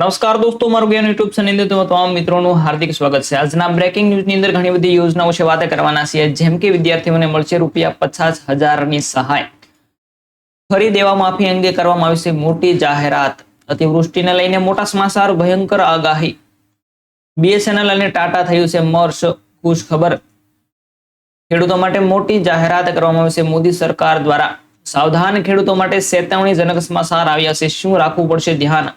નમસ્કાર દોસ્તો, મારું જ્ઞાન યુટ્યુબ ચેનલ અંદર તમામ મિત્રોનું હાર્દિક સ્વાગત છે. આજના બ્રેકિંગ ન્યૂઝની અંદર ઘણી બધી યોજનાઓ છે, વાત કરવાના છે જેમ કે વિદ્યાર્થીઓને મળશે રૂપિયા પચાસ હજારની સહાય. ફરી દેવા માફી અંગે કરવામાં આવી મોટી જાહેરાત. અતિવૃષ્ટિને લઈને મોટા સમાચાર, ભયંકર આગાહી. બીએસએનએલ અને ટાટા થયું છે મર્શ ખુશ ખબર ખેડૂતો માટે મોટી જાહેરાત કરવામાં આવી છે મોદી સરકાર દ્વારા. સાવધાન ખેડૂતો માટે ચેતવણીજનક સમાચાર આવ્યા છે. શું રાખવું પડશે ધ્યાન?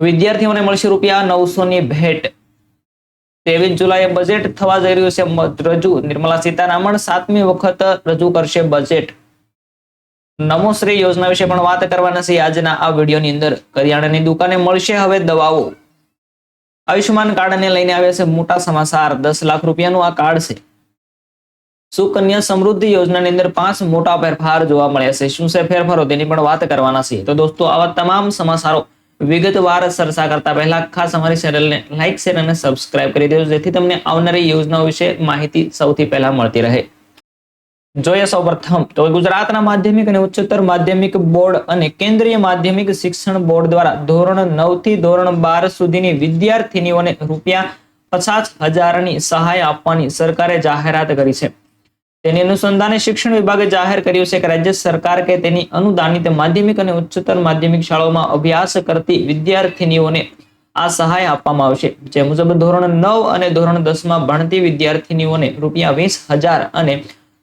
વિદ્યાર્થીઓને મળશે રૂપિયા નવસો ની ભેટ. ત્રેવીસ જુલાઈએ બજેટ થવા જઈ રહ્યું છે રજૂ. નિર્મલા સીતારામન સાતમી વખત રજૂ કરશે બજેટ નમોશ્રી યોજના વિશે પણ વાત કરવાના છે આજના આ વિડીયોની અંદર. કરિયાણાની દુકાને મળશે હવે દવાઓ. આયુષ્યમાન કાર્ડને લઈને આવ્યા છે મોટા સમાચાર. દસ લાખ રૂપિયાનું આ કાર્ડ છે. સુકન્યા સમૃદ્ધિ યોજનાની અંદર પાંચ મોટા ફેરફાર જોવા મળ્યા છે. શું છે ફેરફારો તેની પણ વાત કરવાના છે તો દોસ્તો, આવા તમામ સમાચારો વિગતવાર ચર્ચા કરતા પહેલા ખાસ અમારી ચેનલને લાઇક શેર અને સબસ્ક્રાઇબ કરી દેજો, જેથી તમને આવનારી યોજનાઓ વિશે માહિતી સૌથી પહેલા મળતી રહે. જોઈએ સૌપ્રથમ તો ગુજરાતના માધ્યમિક અને ઉચ્ચતર માધ્યમિક બોર્ડ અને કેન્દ્રીય માધ્યમિક શિક્ષણ બોર્ડ દ્વારા ધોરણ નવથી ધોરણ બાર સુધીની વિદ્યાર્થીનીઓને રૂપિયા પચાસ હજારની સહાય આપવાની સરકારે જાહેરાત કરી છે. તેની અનુસંધાને શિક્ષણ વિભાગે જાહેર કર્યું છે કે રાજ્ય સરકાર કે તેની અનુદાનિત માધ્યમિક અને ઉચ્ચતર માધ્યમિક શાળાઓમાં અભ્યાસ કરતી વિદ્યાર્થીનીઓને આ સહાય આપવામાં આવશે. જે મુજબ ધોરણ નવ અને ધોરણ દસમાં ભણતી વિદ્યાર્થીનીઓને રૂપિયા વીસ હજાર અને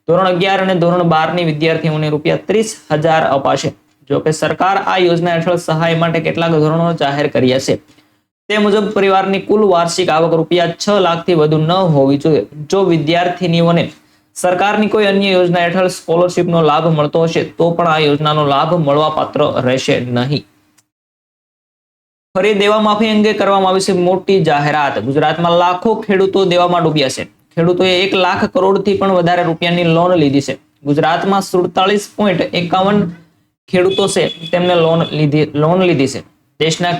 ધોરણ અગિયાર અને ધોરણ બારની વિદ્યાર્થીઓને રૂપિયા ત્રીસ હજાર અપાશે. જો કે સરકાર આ યોજના હેઠળ સહાય માટે કેટલાક ધોરણો જાહેર કર્યા છે. તે મુજબ પરિવારની કુલ વાર્ષિક આવક રૂપિયા છ લાખથી વધુ ન હોવી જોઈએ. જો વિદ્યાર્થીનીઓને સરકારની કોઈ અન્ય યોજના હેઠળ સ્કોલરશીપનો લાભ મળતો હશે, તો પણ આ યોજનાનો લાભ મળવા પાત્ર રહેશે નહીં. ફરી દેવા માફી અંગે કરવામાં આવી છે મોટી જાહેરાત. ગુજરાતમાં લાખો ખેડૂતો દેવામાં ડૂબ્યા છે. ખેડૂતોએ એક લાખ કરોડથી પણ વધારે રૂપિયાની લોન લીધી છે. ગુજરાતમાં સુડતાલીસ પોઈન્ટ એકાવન ખેડૂતો છે, તેમને લોન લીધી લોન લીધી છે. દેશના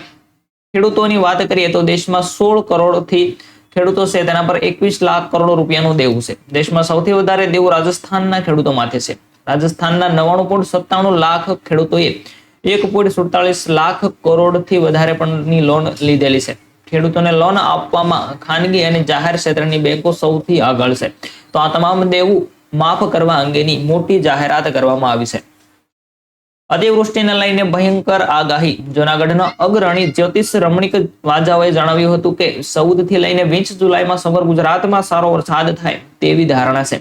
ખેડૂતોની વાત કરીએ તો દેશમાં સોળ કરોડથી ખેડૂતો છે, તેના પર એકવીસ લાખ કરોડ રૂપિયાનું દેવું છે. દેશમાં સૌથી વધારે દેવું રાજસ્થાનના ખેડૂતો માથે છે. રાજસ્થાનના નવાણું પોઈન્ટ સત્તાણું લાખ ખેડૂતોએ એક પોઈન્ટ સુડતાલીસ લાખ કરોડથી વધારે પણની લોન લીધેલી છે. ખેડૂતોને લોન આપવામાં ખાનગી અને જાહેર ક્ષેત્રની બેંકો સૌથી આગળ છે. તો આ તમામ દેવું માફ કરવા અંગેની મોટી જાહેરાત કરવામાં આવી છે. અતિવૃષ્ટિને લઈને ભયંકર આગાહી. જૂનાગઢના અગ્રણી જ્યોતિષ રમણીક વાજાઓએ જણાવ્યું હતું કે ચૌદથી લઈને વીસ જુલાઈમાં સમગ્ર ગુજરાતમાં સારો વરસાદ થાય તેવી ધારણા છે.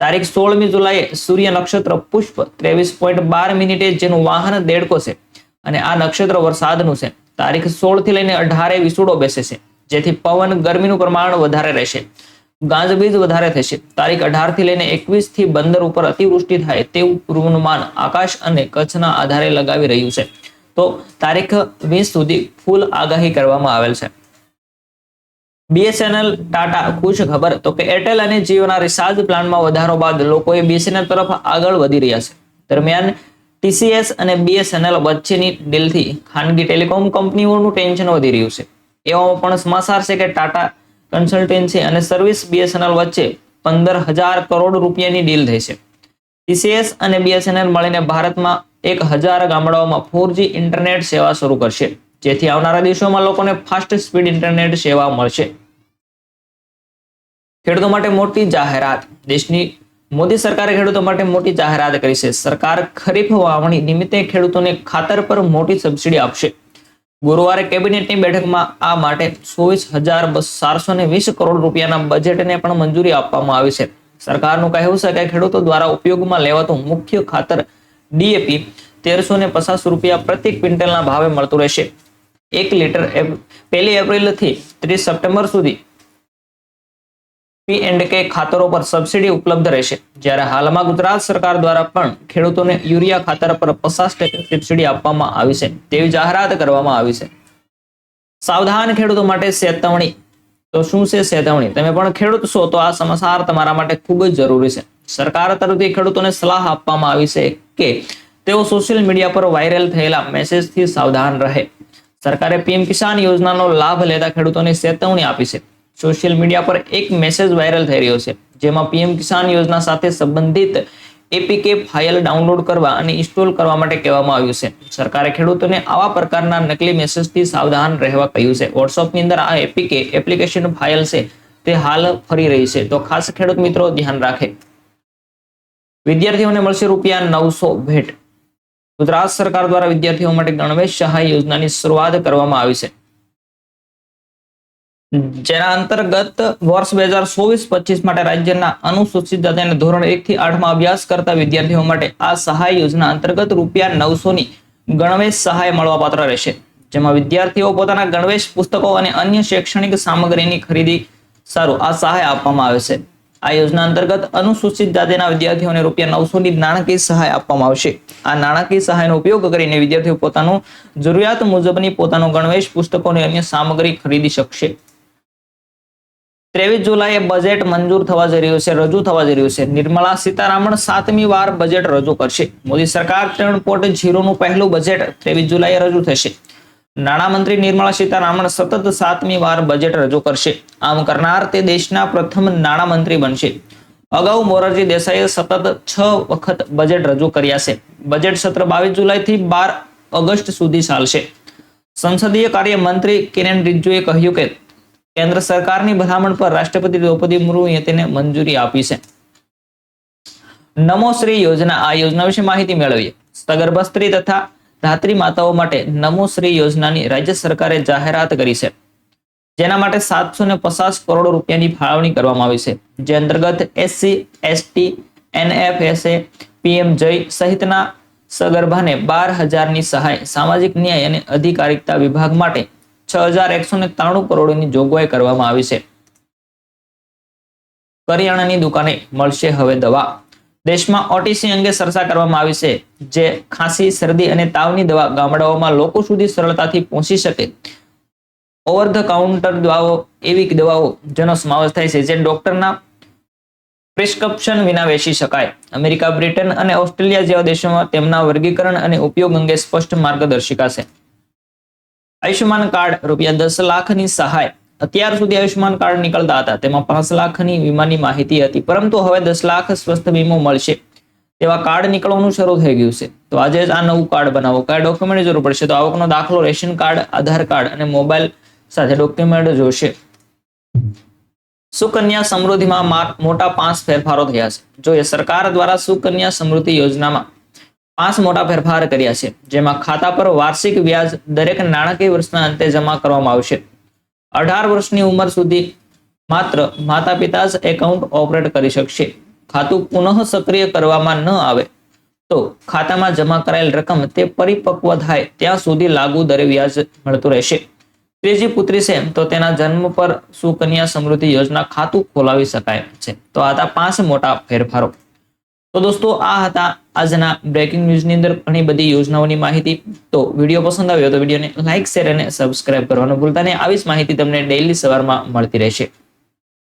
તારીખ સોળમી જુલાઈએ સૂર્ય નક્ષત્ર પુષ્પ ત્રેવીસ પોઈન્ટ બાર મિનિટે જેનું વાહન દેડકો છે અને આ નક્ષત્ર વરસાદનું છે. તારીખ સોળથી લઈને અઢારે વિસુડો બેસે છે, જેથી પવન ગરમીનું પ્રમાણ વધારે રહેશે. ગાજવીજ વધારે થશે. તારીખ અઢારથી લઈને એકવીસથી બંદર ઉપર અતિવૃષ્ટિ થાય તેવું પૂર્વનુમાન આકાશ અને કચ્છના આધારે લગાવી રહ્યું છે. તો તારીખ વીસ સુધી ફૂલ આગાહી કરવામાં આવેલ છે. બીએસએનએલ, ટાટા, ખુશ ખબર. તો કે એરટેલ અને જીઓના રિચાર્જ પ્લાનમાં વધારો બાદ લોકોએ બીએસએનએલ તરફ આગળ વધી રહ્યા છે. દરમિયાન ટીસીએસ અને બીએસએનએલ વચ્ચેની ડીલથી ખાનગી ટેલિકોમ કંપનીઓનું ટેન્શન વધી રહ્યું છે. એવામાં પણ સમાચાર છે કે ટાટા કન્સલ્ટન્સી અને સર્વિસ બીએસએનએલ વચ્ચે પંદર હજાર કરોડ રૂપિયાની ડીલ થઈ છે. ટીસીએસ અને બીએસએનએલ મળીને ભારતમાં એક હજાર ગામડાઓમાં ફોરજી ઇન્ટરનેટ સેવા શરૂ કરશે, જેથી આવનારા દિવસોમાં લોકોને ફાસ્ટ સ્પીડ ઇન્ટરનેટ સેવા મળશે. ખેડૂતો માટે મોટી જાહેરાત. દેશની મોદી સરકારે ખેડૂતો માટે મોટી જાહેરાત કરી છે. સરકાર ખરીફ વાવણી નિમિત્તે ખેડૂતોને ખાતર પર મોટી સબસિડી આપશે. ગુરુવારે કેબિનેટની બેઠકમાં આ માટે ચોવીસ હજાર ચારસો ને વીસ કરોડ રૂપિયાના બજેટને પણ મંજૂરી આપવામાં આવી છે. સરકારનું કહેવું છે કે ખેડૂતો દ્વારા ઉપયોગમાં લેવાતું મુખ્ય ખાતર ડીએપી તેરસો ને પચાસ રૂપિયા પ્રતિ ક્વિન્ટલના ભાવે મળતું રહેશે. એક લીટર પહેલી એપ્રિલથી ત્રીસ સપ્ટેમ્બર સુધી પી એન્ડ કે ખાતરો પર સબસિડી ઉપલબ્ધ રહેશે. જ્યારે હાલમાં ગુજરાત સરકાર દ્વારા પણ ખેડૂતોને યુરિયા ખાતર પર પચાસ ટકા સબસિડી આપવામાં આવી છે. તેવી જાહેરાત કરવામાં આવી છે. સાવધાન ખેડૂતો માટે ચેતવણી. તો શું છે ચેતવણી? તમે પણ ખેડૂત છો, તો આ સમાચાર તમારા માટે ખૂબ જ જરૂરી છે. સરકાર તરફથી ખેડૂતોને સલાહ આપવામાં આવી છે કે તેઓ સોશિયલ મીડિયા પર વાયરલ થયેલા મેસેજથી સાવધાન રહે. સરકારે પીએમ કિસાન યોજનાનો લાભ લેતા ખેડૂતોને ચેતવણી આપી છે. સોશિયલ મીડિયા પર એક મેસેજ વાયરલ થઈ રહ્યો છે, જેમાં પીએમ કિસાન યોજના સાથે સંબંધિત એપીકે ફાઇલ ડાઉનલોડ કરવા અને ઇન્સ્ટોલ કરવા માટે કહેવામાં આવ્યું છે. સરકારે ખેડૂતોને આવા પ્રકારના નકલી મેસેજથી સાવધાન રહેવા કહ્યું છે. વોટ્સઅપની અંદર આ એપીકે એપ્લિકેશન ફાઇલ છે, તે હાલ ફરી રહી છે. તો ખાસ ખેડૂત મિત્રો ધ્યાન રાખે. વિદ્યાર્થીઓને મળશે રૂપિયા નવસો ભેટ. ગુજરાત સરકાર દ્વારા વિદ્યાર્થીઓ માટે ગણવેશ સહાય યોજનાની શરૂઆત કરવામાં આવી છે. જેના અંતર્ગત વર્ષ બે હજાર ચોવીસ પચીસ માટે રાજ્યના અનુસૂચિત જાતિના ધોરણ એક થી આઠમાં અભ્યાસ કરતા વિદ્યાર્થીઓ માટે આ સહાય યોજના અંતર્ગત રૂપિયા નવસો ની ગણવેશ સહાય મળવાપાત્ર રહેશે. જેમાં વિદ્યાર્થીઓ પોતાના ગણવેશ પુસ્તકો અને અન્ય શૈક્ષણિક સામગ્રીની ખરીદી સારું આ સહાય આપવામાં આવે છે. આ યોજના અંતર્ગત અનુસૂચિત જાતિના વિદ્યાર્થીઓને રૂપિયા નવસો ની નાણાકીય સહાય આપવામાં આવશે. આ નાણાકીય સહાયનો ઉપયોગ કરીને વિદ્યાર્થીઓ પોતાનું જરૂરિયાત મુજબની પોતાનો ગણવેશ પુસ્તકો અને અન્ય સામગ્રી ખરીદી શકશે. ત્રેવીસ જુલાઈએ બજેટ મંજૂર થવા જઈ રહ્યું છે, રજૂ થવા જઈ રહ્યું છે. નિર્મલા સીતારામન સાતમી વાર બજેટ રજૂ કરશે. મોદી સરકાર ત્રણ પોઈન્ટ ઝીરોનું પહેલું બજેટ ત્રેવીસ જુલાઈએ રજૂ થશે. નાણામંત્રી નિર્મલા સીતારામન સતત સાતમી વાર બજેટ રજૂ કરશે. આમ કરનાર તે દેશના પ્રથમ નાણામંત્રી બનશે. અગાઉ મોરારજી દેસાઈએ સતત છ વખત બજેટ રજૂ કર્યા છે. બજેટ સત્ર બાવીસ જુલાઈથી બાર ઓગસ્ટ સુધી ચાલશે. સંસદીય કાર્ય મંત્રી કિરેન રિજ્જુએ કહ્યું કે કેન્દ્ર સરકારની ભલામણ પર રાષ્ટ્રપતિ દ્રૌપદી મુર્મુએ તેને મંજૂરી આપી છે. નમો શ્રી યોજના, આ યોજના વિશે માહિતી મેળવીએ. સગર્ભ સ્ત્રી તથા ધાત્રી માતાઓ માટે નમો શ્રી યોજનાની રાજ્ય સરકારે જાહેરાત કરી છે. જેના માટે સાતસો ને પચાસ કરોડ રૂપિયાની ફાળવણી કરવામાં આવી છે. જે અંતર્ગત એસસી, એસટી, એનએફએસએ, પીએમ જય સહિતના સગર્ભાને બાર હજારની સહાય, સામાજિક ન્યાય અને અધિકારિકતા વિભાગ માટે છ હજાર એકસો ને ત્રાણું કરોડની જોગવાઈ કરવામાં આવી છે. કરિયાણાની દુકાને મળશે હવે દવા. દેશમાં ઓટીસી અંગે ચર્ચા કરવામાં આવી છે, જે ખાંસી, શરદી અને તાવની દવા ગામડાઓમાં લોકો સુધી સરળતાથી પહોંચી શકે. ઓવર ધ કાઉન્ટર દવાઓ, એવી દવાઓ જેનો સમાવેશ થાય છે, જે ડોક્ટરના પ્રિસ્ક્રિપ્શન વિના વેચી શકાય. અમેરિકા, બ્રિટન અને ઓસ્ટ્રેલિયા જેવા દેશોમાં તેમના વર્ગીકરણ અને ઉપયોગ અંગે સ્પષ્ટ માર્ગદર્શિકા છે. આયુષ્યમાન કાર્ડ રૂપિયા દસ લાખની સહાય. અત્યાર સુધી આયુષ્યમાન કાર્ડ નીકળતા હતા. તેમાં પાંચ લાખની વીમાની માહિતી હતી. પરંતુ હવે દસ લાખ સ્વસ્થ વીમો મળશે. તેવા કાર્ડ નીકળવાનું શરૂ થઈ ગયું છે. તો આજે આ નવું કાર્ડ બનાવો. કયા ડોક્યુમેન્ટ જરૂર પડશે? તો આવકનો દાખલો, રેશન કાર્ડ, આધાર કાર્ડ અને મોબાઈલ સાથે ડોક્યુમેન્ટ જોશે. સુકન્યા સમૃદ્ધિમાં મોટા પાંચ ફેરફારો થયા છે. જોઈએ, સરકાર દ્વારા સુકન્યા સમૃદ્ધિ યોજનામાં પાંચ મોટા ફેરફાર કર્યા છે, જેમાં ખાતા પર વાર્ષિક વ્યાજ દરેક નાણાકીય વર્ષના અંતે જમા કરવામાં આવશે. અઢાર વર્ષની ઉંમર સુધી માત્ર માતા પિતા જ એકાઉન્ટ ઓપરેટ કરી શકશે. ખાતું પુનઃ સક્રિય કરવામાં ન આવે તો ખાતામાં જમા કરાયેલ રકમ તે પરિપક્વ થાય ત્યાં સુધી લાગુ દરે વ્યાજ મળતું રહેશે. ત્રીજી પુત્રી છે, તો તેના જન્મ પર સુકન્યા સમૃદ્ધિ યોજના ખાતું ખોલાવી શકાય છે. તો આ પાંચ મોટા ફેરફારો. તો દોસ્તો, આ હતા આજના બ્રેકિંગ ન્યૂઝની અંદર ઘણી બધી યોજનાઓની માહિતી. તો વીડિયો પસંદ આવ્યો તો વિડીયોને લાઇક શેર અને સબસ્ક્રાઇબ કરવાનું ભૂલતા નહીં. આવી જ માહિતી તમને ડેઇલી સવારમાં મળતી રહેશે.